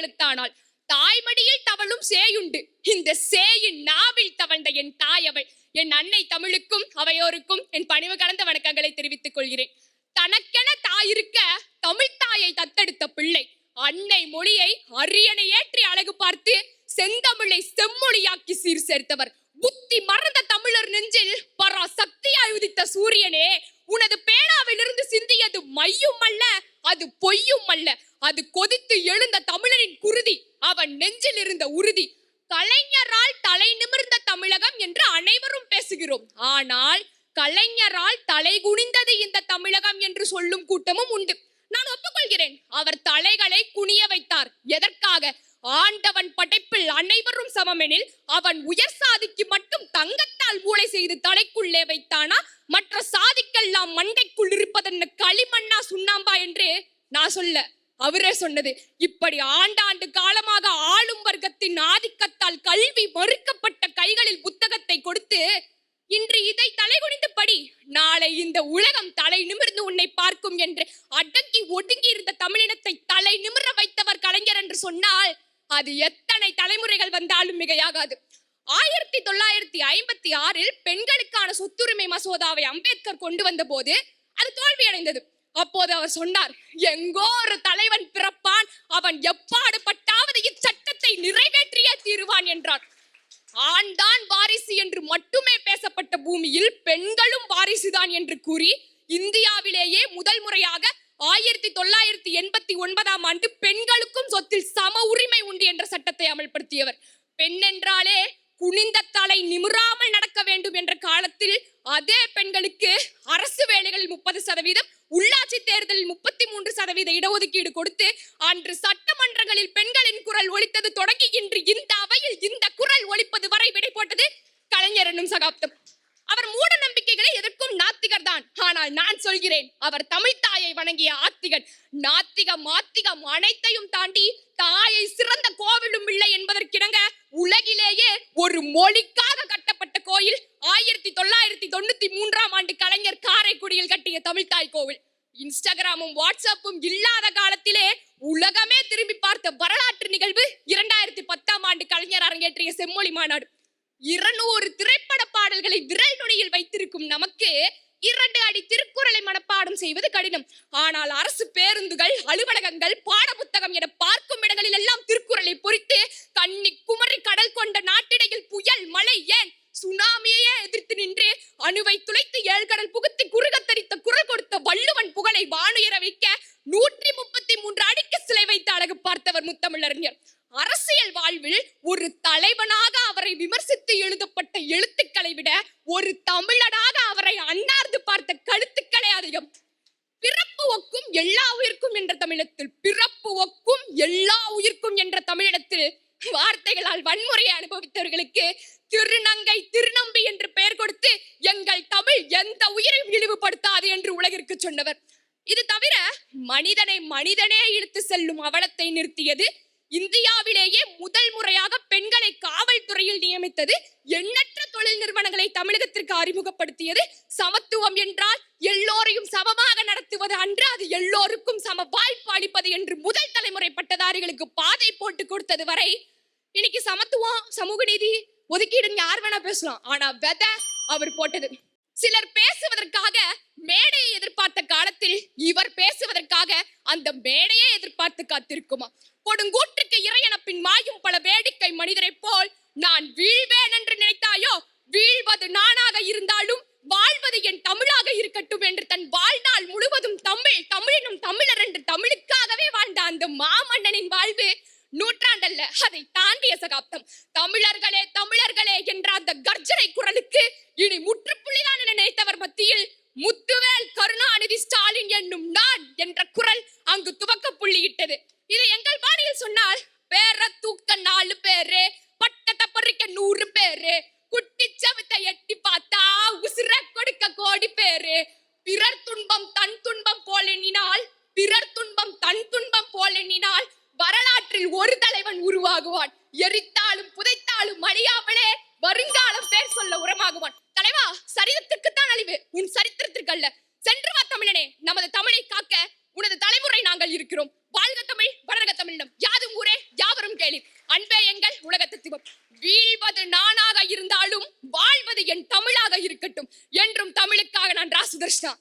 எழுத்தானாள் தாய்மடியில் தவளும் சேயுண்டு. இந்த சேயின் நாவில் தவழ்ந்த என் தாய் அவள். என் அன்னை தமிழுக்கும் அவையோருக்கும் என் பணிவு கலந்த வணக்கங்களை தெரிவித்துக் கொள்கிறேன். தனக்கென தாயிருக்க தமிழ் தாயை தத்தெடுத்த பிள்ளை. அன்னை மொழியை அரியணை ஏற்றி அழகு பார்த்து செந்தமிழை செம்மொழியாக்கி சீர் சேர்த்தவர். எழுந்த தமிழரின் குருதி அவன் நெஞ்சில் இருந்த உறுதி. கலைஞரால் தலை நிமிர்ந்த தமிழகம் என்று அனைவரும் பேசுகிறோம். ஆனால் கலைஞரால் தலை குனிந்தது இந்த தமிழகம் என்று சொல்லும் கூட்டமும் உண்டு. நான் ஒப்புக்கொள்கிறேன் அவர் தலைகளை குனிய வைத்தார். எதற்காக? ஆண்டவன் படைப்பில் அனைவரும் சமமெனில் அவன் உயர் சாதிக்கு மட்டும் தங்கத்தால் மூளை செய்து தலைக்குள்ளே வைத்தானா? மற்ற சாதிக்கெல்லாம் மண்டைக்குள் இருப்பதென்ன களிமண்ணா சுண்ணாம்பா என்று நான் சொல்ல அவரே சொன்னது இப்படி ஆண்டாண்டு காலமாக ஆளும் வர்க்கத்தின் ஆதிக்கத்தால் கல்வி மறுக்கப்பட்ட கைகளில் புத்தகத்தை கொடுத்து இன்று இதை தலைகுனிந்து படி நாளை இந்த உலகம் தலை நிமிர்ந்து உன்னை பார்க்கும் என்று அடங்கி ஒடுங்கி இருந்த தமிழினத்தை தலை நிமிர வைத்தவர் கலைஞர் என்று சொன்னால் அது எத்தனை தலைமுறைகள் வந்தாலும் மிகையாகாது. ஆயிரத்தி தொள்ளாயிரத்தி ஐம்பத்தி ஆறில் பெண்களுக்கான சொத்துரிமை மசோதாவை அம்பேத்கர் கொண்டு வந்த போது அது தோல்வியடைந்தது. அப்போது அவர் சொன்னார் எங்கோ ஒரு தலைவன் பிறப்பான் அவன் எப்பாடுபட்டாவது இச்சட்டத்தை நிறைவேற்றியே தீருவான் என்றார். ஆண்தான் வாரிசு என்று மட்டுமே பேசப்பட்ட பூமியில் பெண்களும் வாரிசுதான் என்று கூறி இந்தியாவிலேயே முதல் முறையாக ஆயிரத்தி தொள்ளாயிரத்தி எண்பத்தி ஒன்பதாம் ஆண்டு பெண்களுக்கும் சொத்தில் சம உரிமை உண்டு என்ற சட்டத்தை அமல்படுத்தியவர். பெண் என்றாலே குனிந்த தலை நிமிராமல் நடக்க வேண்டும் என்ற காலத்தில் அதே பெண்களுக்கு அரசு வேலைகளில் முப்பது சதவீதம் உள்ளாட்சி தேர்தலில் முப்பத்தி மூன்று சதவீத இடஒதுக்கீடு கொடுத்து அன்று சட்டமன்றங்களில் பெண்களின் குரல் ஒலித்தது தொடங்கி இன்று இந்த அவையில் இந்த குரல் ஒலிப்பது வரை விடை போட்டது கலைஞர் என்னும் சகாப்தம். அவர் மூட நம்பிக்கைகளை எதற்கும் நாத்திகர் தான். ஆனால் நான் சொல்கிறேன் அவர் தமிழ் தாயை வணங்கிய ஆத்திகன். நாத்திகம் ஆத்திகம் அனைத்தையும் தாண்டி தாயை சிறந்த கோவிலும் இல்லை என்பதற்கிணங்க உலகிலேயே ஒரு மொழிக்காக கட்டப்பட்ட கோயில் ஆயிரத்தி தொள்ளாயிரத்தி தொண்ணூத்தி மூன்றாம் ஆண்டு கலைஞர் காரைக்குடியில் கட்டிய தமிழ்தாய் கோவில். இன்ஸ்டாகிராமும் வாட்ஸ்அப்பும் இல்லாத காலத்திலே உலகமே திரும்பி பார்த்த வரலாற்று நிகழ்வு இரண்டாயிரத்தி பத்தாம் ஆண்டு கலைஞர் அரங்கேற்றிய செம்மொழி மாநாடு. இருநூறு திரைப்பட பாடல்களை விரல் நுனியில் வைத்திருக்கும் நமக்கு இரண்டு அடி திருக்குறளை மனப்பாடம் செய்வது கடினம். ஆனால் அரசு பேருந்துகள் அலுவலகங்கள் பாடபுத்தகம் என வைக்க நூற்றி முப்பத்தி மூன்று அடிக்கு சிலை வைத்து அழகு பார்த்தவர் முத்தமிழறிஞர். அரசியல் வாழ்வில் ஒரு தலைவனாக அவரை விமர்சித்து எழுதப்பட்ட எழுத்துக்களை விட ஒரு தமிழனாக அவரை அன்னார்ந்து பார்த்த கழுத்துக்களே அதிகம். பிறப்பு ஒக்கும் எல்லா உயிர்க்கும் என்ற தமிழத்தில் பிறப்பு ஒக்கும் எல்லா உயிர்க்கும் என்ற தமிழிடத்தில் வார்த்தைகளால் வன்முறையை அனுபவித்தவர்களுக்கு திருநங்கை திருநம்பி என்று பெயர் கொடுத்து எங்கள் தமிழ் எந்த உயிரையும் இழிவுபடுத்தாது என்று உலகிற்கு சொன்னவர். இது தவிர மனிதனை மனிதனே இழுத்து செல்லும் அவலத்தை நிறுத்தியது இந்தியாவிலேயே முதல் முறையாக பெண்களை காவல்துறையில் நியமித்தது எண்ணற்ற தொழில் நிறுவனங்களை தமிழகத்திற்கு அறிமுகப்படுத்தியது. சமத்துவம் என்றால் எல்லோரையும் சமமாக நடத்துவது அன்று அது எல்லோருக்கும் சம வாய்ப்பு அளிப்பது என்று முதல் தலைமுறை பட்டதாரிகளுக்கு பாதை போட்டு கொடுத்தது வரை இன்னைக்கு சமத்துவம் சமூக நீதி ஒதுக்கீடுன்னு யார் வேணா பேசலாம். ஆனா வெத அவர் போட்டது. சிலர் பேசுவதற்காக மேடையை எதிர்பார்த்த காலத்தில் இவர் பேசுவதற்காக அந்த மேடையை எதிர்பார்த்து காத்திருக்குமா? கொடுங்கூற்றுக்கு இறையன பின் மாயும் பல வேடிக்கை மனிதரைப் போல் நான் வீழ்வேன் என்று நினைத்தாயோ? வீழ்வது நானாக இருந்தாலும் வாழ்வது என் தமிழாக இருக்கட்டும் என்று தன் வாழ்நாள் முழுவதும் தமிழ் தமிழினும் தமிழர் என்று தமிழுக்காகவே வாழ்ந்த அந்த மாமன்னனின் வாழ்வு நூற்றாண்டல்ல. அதை தாண்டிய சகாப்தம். தமிழர்களே தமிழர்களே என்ற அந்த கர்ஜனை குரலுக்கு இனி முற்று மத்தியில் முத்துவேல் கருணாநிதி ஸ்டாலின் என்னும் நான் என்ற குரல் அங்கு துவக்க புள்ளியிட்டது இதை எங்கள் பாணியில் சொன்னால் பேர தூக்க நாலு பேரு பட்டத்தை பொறிக்க நூறு பேரு குட்டி சவத்தை எட்டி பார்த்தா உசுர கொடுக்க கோடி பேரு. பிறர் துன்பம் தன் துன்பம் போல் எண்ணினால் பிறர் துன்பம் தன் துன்பம் போல் எண்ணினால் வரலாற்றில் ஒரு தலைவன் உருவாகுவான். எரித்தாலும் புதைத்தாலும் அழியாமலே வருங்காலம் பேர் சொல்ல உரமாகுவான். உறுதிப்படுத்துவோம் வீழ்வது நானாக இருந்தாலும் வாழ்வது என் தமிழாக இருக்கட்டும் என்றும் தமிழுக்காக நான் ராசுதர்ஷா